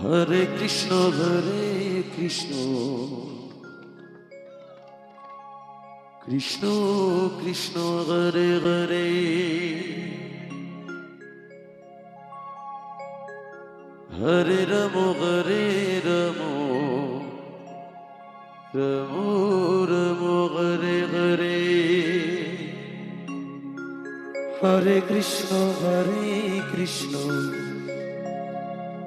হরে Krishna হরে Krishna Krishna Krishna Hare Hare Hare রম হরে রম রম রম Hare Hare Hare Krishna হরে Krishna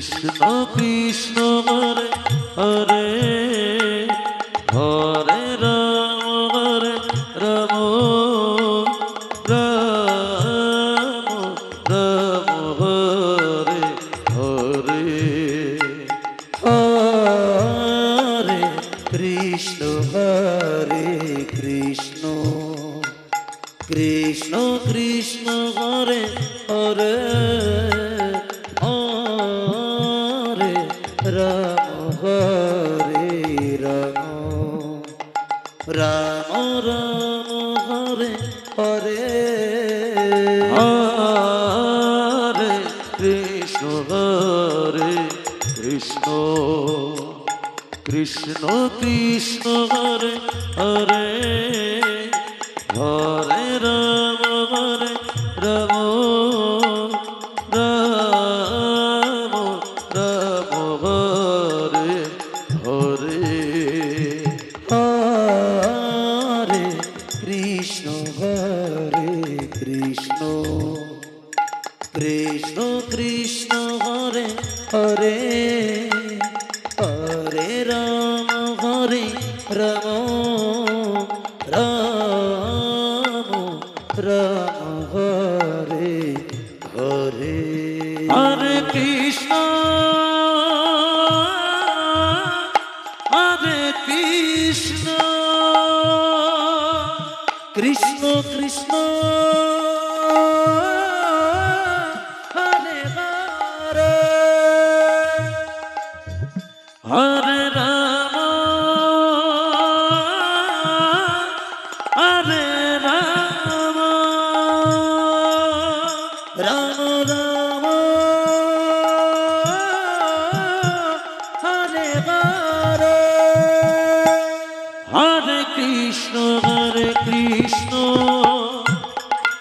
Krishna Krishna Hare Hare Ram হরে Ram. Ram Ram Krishna Krishna.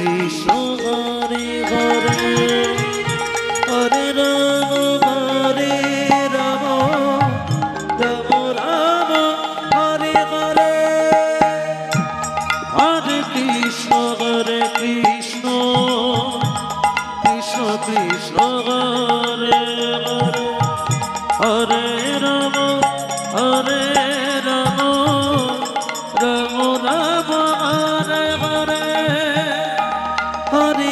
Krishna Krishna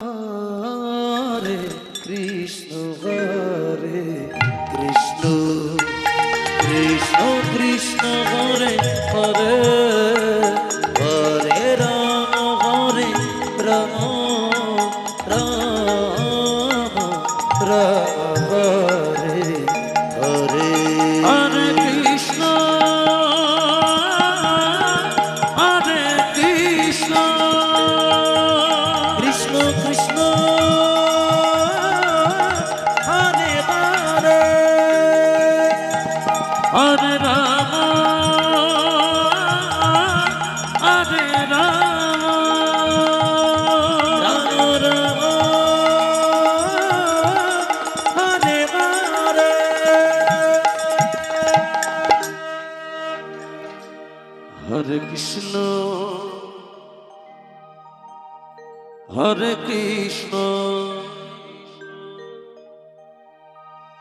হরে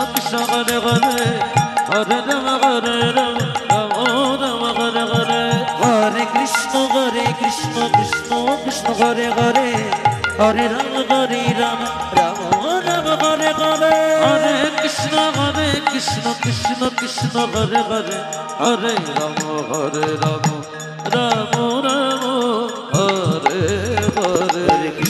Krishna Krishna Hare Hare Ram হরে Ram Ram Ram, Hare Hare. হরে Krishna হরে Krishna Krishna Krishna, Hare Hare. হরে Ram হরে Ram Ram Ram, Hare Hare. হরে Krishna হরে Krishna Krishna Krishna, Hare Hare. হরে Ram হরে Ram Ram Ram Hare Hare Hare.